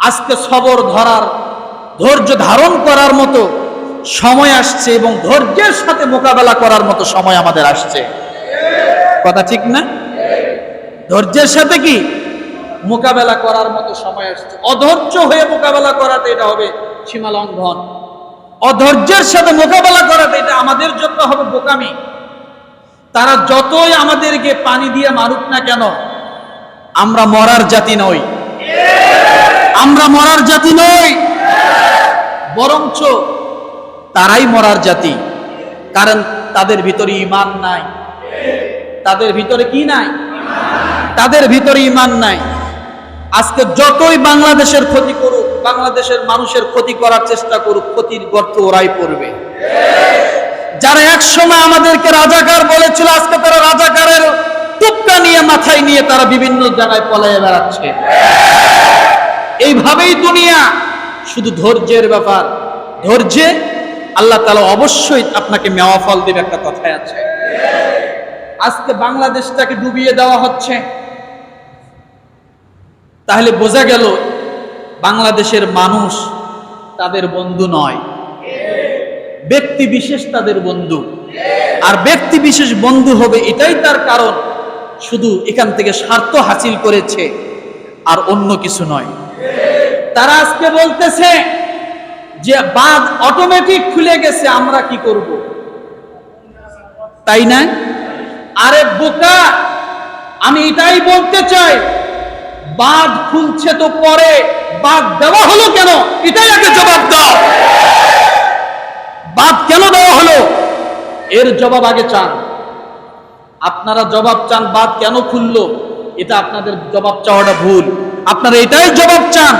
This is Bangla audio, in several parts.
আজকে সবর ধরার, ধৈর্য ধারণ করার মতো সময় আসছে এবং ধৈর্যের সাথে মোকাবেলা করার মতো সময় আমাদের আসছে। কথা ঠিক না? ধৈর্যের সাথে কি? মোকাবেলা করার মতো সময় আসছে। অধৈর্য হয়ে মোকাবেলা করাতে এটা হবে সীমা লঙ্ঘন। অধৈর্যের সাথে মোকাবেলা করাতে এটা আমাদের জন্য হবে বোকামি। তারা যতই আমাদেরকে পানি দিয়ে মারুক না কেন, আমরা মরার জাতি নই। আমরা মরার জাতি নই। বরঞ্চ তারাই মরার জাতি। কারণ তাদের ভিতরে ইমান নাই। তাদের ভিতরে কি নাই? তাদের ভিতরে ইমান নাই। আজকে যতই বাংলাদেশের ক্ষতি করুক, বাংলাদেশের মানুষের ক্ষতি করার চেষ্টা করুক, ক্ষতির গর্ত ওরাই পড়বে। যারা এক সময় আমাদেরকে রাজাকার বলেছিল, আজকে তারা রাজাকারের টুপকা নিয়ে, মাথায় নিয়ে তারা বিভিন্ন জায়গায় পলায়ে বেড়াচ্ছে। এইভাবেই দুনিয়া। শুধু ধৈর্যের ব্যাপার। ধৈর্যে আল্লাহ তালা অবশ্যই আপনাকে মেওয়া ফল দেবে একটা কথায় আছে। আজকে বাংলাদেশটাকে ডুবিয়ে দেওয়া হচ্ছে। তাহলে বোঝা গেল বাংলাদেশের মানুষ তাদের বন্ধু নয়। ব্যক্তি বিশেষ তাদের বন্ধু। আর ব্যক্তি বিশেষ বন্ধু হবে এটাই তার কারণ। শুধু এখান থেকে স্বার্থ হাসিল করেছে আর অন্য কিছু নয়। তারা আজকে বলতেছে যে বাঁধ অটোমেটিক খুলে গেছে, আমরা কি করব? তাই না? আরে বোকা, আমি এটাই বলতে চাই, বাঁধ খুলছে তো পরে বাঁধ দেওয়া হলো কেন? এটাই আগে জবাব দাও। বাদ কেন দেওয়া হলো? এর জবাব আগে চান। আপনারা জবাব চান বাদ কেন খুললো? এটা আপনাদের জবাব চাওয়াটা ভুল। আপনারা এটাই জবাব চান।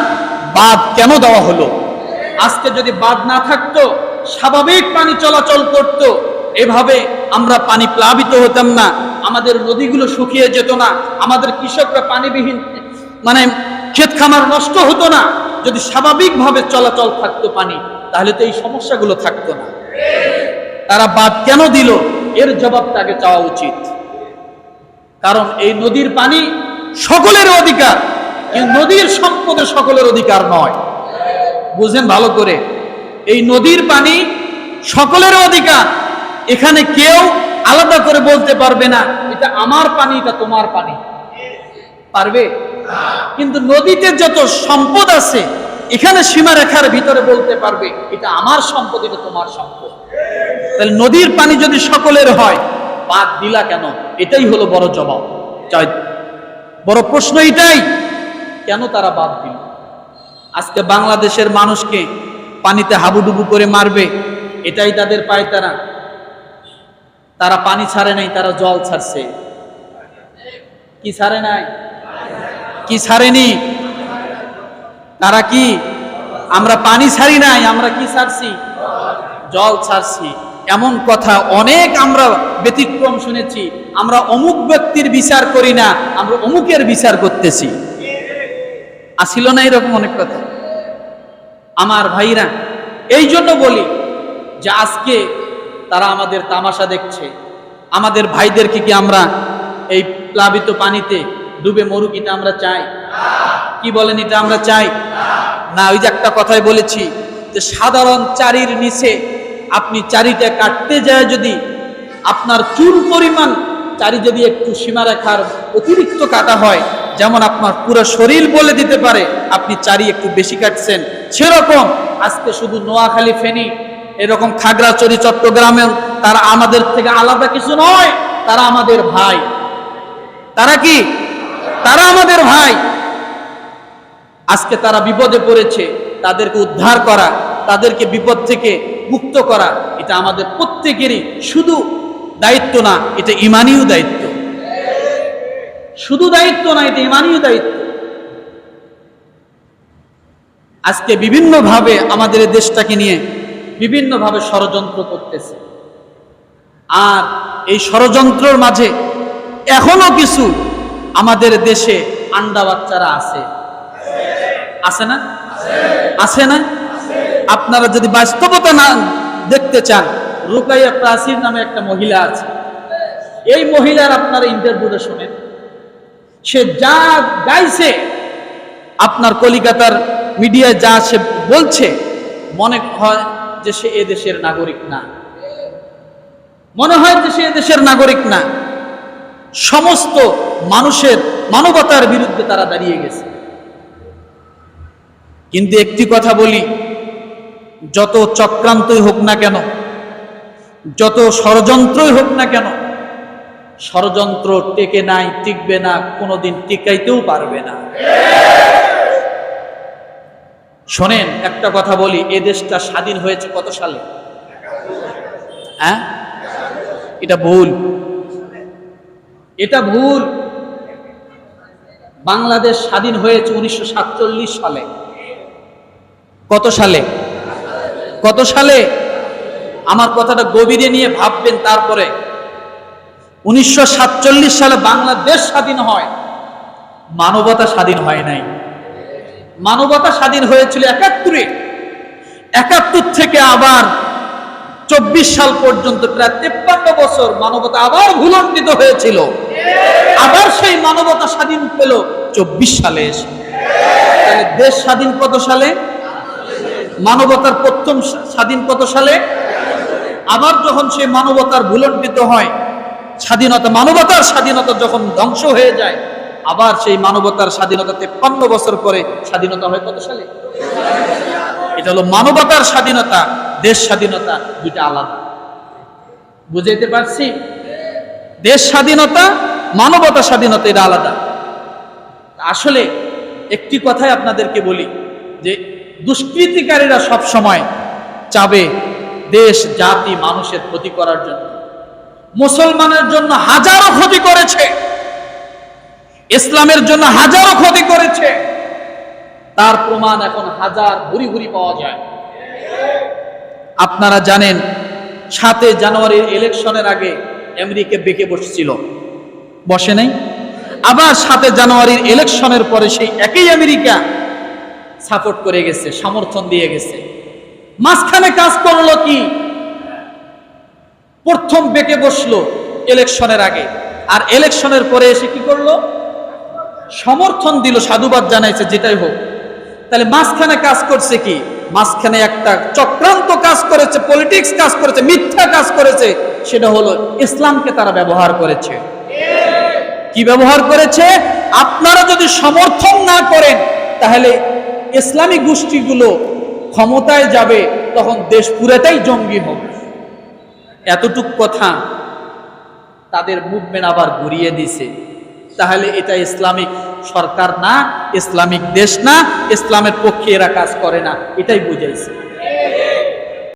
বাদ কেন দেওয়া হলো? আজকে যদি বাদ না থাকতো, স্বাভাবিক পানি চলাচল করত। এভাবে আমরা পানি প্লাবিত হতাম না, আমাদের নদীগুলো শুকিয়ে যেত না, আমাদের কৃষকরা পানিবিহীন মানে ক্ষেত খামার নষ্ট হতো না। যদি স্বাভাবিকভাবে চলাচল থাকতো পানি, তাহলে তো এই সমস্যাগুলো থাকতো না। তারা বাদ কেন দিল? এর জবাবটা আগে চাওয়া উচিত। কারণ এই নদীর পানি সকলের অধিকার। নদীর সম্পদে সকলের অধিকার নয়। বুঝেন ভালো করে। এই নদীর পানি সকলের অধিকার। এখানে কেউ আলাদা করে বলতে পারবে না, এটা আমার পানি, এটা তোমার পানি। পারবে? কিন্তু নদীতে যত সম্পদ আছে, এখানে সীমারেখার ভিতরে বলতে পারবে, এটা আমার সম্পদ, এটা তোমার সম্পদ। তাহলে নদীর পানি যদি সকলের হয়, বাদ দিলা কেন? এটাই হলো বড় জবাব। বড় প্রশ্ন এটাই। কেন তারা বাদ দিল? আজকে বাংলাদেশের মানুষকে পানিতে হাবুডুবু করে মারবে, এটাই তাদের পায় তারা তারা পানি ছাড়ে নাই, তারা জল ছাড়ছে। কি ছাড়ে নাই? কি ছাড়েনি? তারা কি, আমরা পানি ছাড়ি নাই, আমরা কি ছাড়ছি? জল ছাড়ছি। এমন কথা অনেক আমরা ব্যতিক্রম শুনেছি। আমরা অমুক ব্যক্তির বিচার করি না, আমরা অমুকের বিচার করতেছি। আসিল না এরকম অনেক কথা। আমার ভাইরা, এই জন্য বলি যে আজকে তারা আমাদের তামাশা দেখছে। আমাদের ভাইদেরকে কি আমরা এই প্লাবিত পানিতে ডুবে মরুক এটা আমরা চাই? কি বলেন এটা আমরা চাই? না, ওই যে একটা কথাই বলেছি যে সাধারণ চারির নিচে আপনি চারিটা কাটতে যায় যদি আপনার চুল পরিমাণ চারি যদি একটু সীমারেখার অতিরিক্ত কাটা হয় যেমন আপনার পুরো শরীর বলে দিতে পারে, আপনি চারি একটু বেশি কাটছেন। সেরকম আজকে শুধু নোয়াখালী, ফেনী, এরকম খাগড়াচড়ি চট্টগ্রামে তারা আমাদের থেকে আলাদা কিছু নয়, তারা আমাদের ভাই। তারা কি? তারা আমাদের ভাই। আজকে তারা বিপদে পড়েছে, তাদেরকে উদ্ধার করা, তাদেরকে বিপদ থেকে মুক্ত করা, এটা আমাদের প্রত্যেকেরই শুধু দায়িত্ব না, এটা ইমানীয় দায়িত্ব। শুধু দায়িত্ব না, এটা ইমানীয় দায়িত্ব। আজকে বিভিন্নভাবে আমাদের দেশটাকে নিয়ে বিভিন্নভাবে ষড়যন্ত্র করতেছে। আর এই ষড়যন্ত্রের মাঝে এখনও কিছু আমাদের দেশে আন্ডা বাচ্চারা আছে। আছে না? আছে না? আপনারা যদি বাস্তবতা না দেখতে চান, রুকাইয়া প্রাচীর নামে একটা মহিলা আছে। এই মহিলার আপনারা ইন্টারভিউটা শোনেন। সে যা গাইছে, আপনার কলিকাতার মিডিয়ায় যা সে বলছে, মনে হয় যে সে এ দেশের নাগরিক না। মনে হয় যে সে এ দেশের নাগরিক না। সমস্ত মানুষের মানবতার বিরুদ্ধে তারা দাঁড়িয়ে গেছে। কিন্তু একটি কথা বলি, যত চক্রান্তই হোক না কেন, যত ষড়যন্ত্রই হোক না কেন ষড়যন্ত্র টেকে নাই, টিকবে না, কোনোদিন টিকাইতেও পারবে না। শোনেন, একটা কথা বলি, এ দেশটা স্বাধীন হয়েছে কত সালে? হ্যাঁ? এটা ভুল। এটা ভুল। বাংলাদেশ স্বাধীন হয়েছে উনিশশো সাতচল্লিশ সালে। কত সালে? কত সালে? আমার কথাটা গভীরে নিয়ে ভাববেন তারপরে। উনিশশো সাতচল্লিশ সালে বাংলাদেশ স্বাধীন হয়। মানবতা স্বাধীন হয় নাই। মানবতা স্বাধীন হয়েছিল একাত্তরে। একাত্তর থেকে আবার চব্বিশ সাল পর্যন্ত প্রায় তেপ্পান্ন বছর মানবতা আবার ভুলণ্ডিত হয়েছিল। আবার সেই মানবতা স্বাধীন পেল চব্বিশ সালে এসে। দেশ স্বাধীন কত সালে? মানবতার প্রথম স্বাধীন কত সালে? আবার যখন সেই মানবতার ভুলণ্ডিত হয় স্বাধীনতা, মানবতার স্বাধীনতা যখন ধ্বংস হয়ে যায়, আবার সেই মানবতার স্বাধীনতা তেপ্পান্ন বছর পরে স্বাধীনতা হয় কত সালে? এটা হলো মানবতার স্বাধীনতা, দেশ স্বাধীনতা, দুইটা আলাদা। বুঝাইতে পারছি? দেশ স্বাধীনতা, মানবতা স্বাধীনতা, এটা আলাদা। আসলে একটি কথাই আপনাদেরকে বলি, যে দুষ্কৃতিকারীরা সব সময় চাবে দেশ, জাতি, মানুষের ক্ষতি করার জন্য। মুসলমানের জন্য হাজারো ক্ষতি করেছে। ইসলামের জন্য হাজারো ক্ষতি করেছে। তার প্রমাণ এখন হাজার ভুরি ভুরি পাওয়া যায়। আপনারা জানেন, সাতই জানুয়ারির ইলেকশনের আগে আমেরিকা বেঁকে বসছিল। বসে নাই? আবার সাতই জানুয়ারির ইলেকশনের পরে সেই একই আমেরিকা সাপোর্ট করে গেছে, সমর্থন দিয়ে গেছে। মাঝখানে কাজ করল কি? প্রথম বেঁকে বসল ইলেকশনের আগে। আর ইলেকশনের পরে এসে কি করল? সমর্থন দিল, সাধুবাদ জানাইছে, যেটাই হোক। তাহলে মাঝখানে কাজ করছে কি? মাঝখানে একটা চক্রান্ত কাজ করেছে পলিটিক্স কাজ করেছে, মিথ্যা কাজ করেছে, সেটা হলো ইসলামকে তারা ব্যবহার করেছে। কি ব্যবহার করেছে? আপনারা যদি সমর্থন না করেন, তাহলে ইসলামী গোষ্ঠীগুলো ক্ষমতায় যাবে, তখন দেশ পুরাটাই জঙ্গি হবে। এতটুক কথা তাদের মুভমেন্ট আবার ঘুরিয়ে দিছে। তাহলে এটা ইসলামিক সরকার না, ইসলামিক দেশ না, ইসলামের পক্ষে এরা কাজ করে না, এটাই বুঝাইছে।